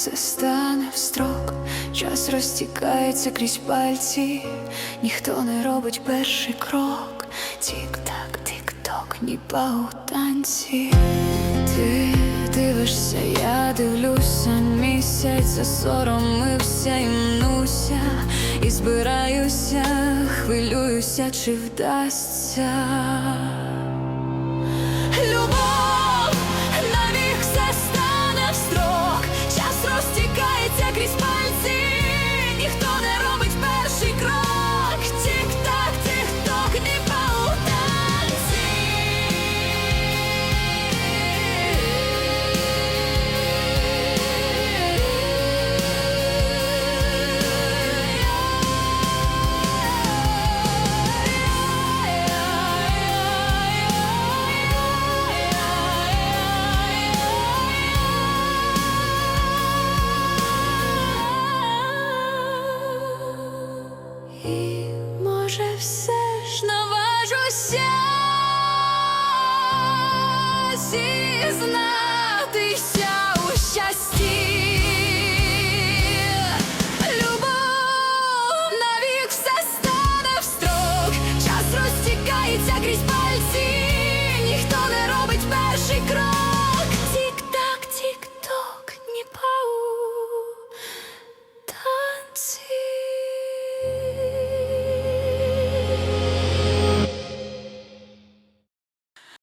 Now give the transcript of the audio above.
Все стане в строк, час розтікається крізь пальці, ніхто не робить перший крок. Тік-так, тік-ток, ніби у танці. Дивлюся, місяць засоромився і мнуся, і збираюся, хвилююся, чи вдасться. І може все ж наважуся зізнатися у щасті. Любов навік все стане в строк, час розтікається крізь пальці, ніхто не робить перший крок.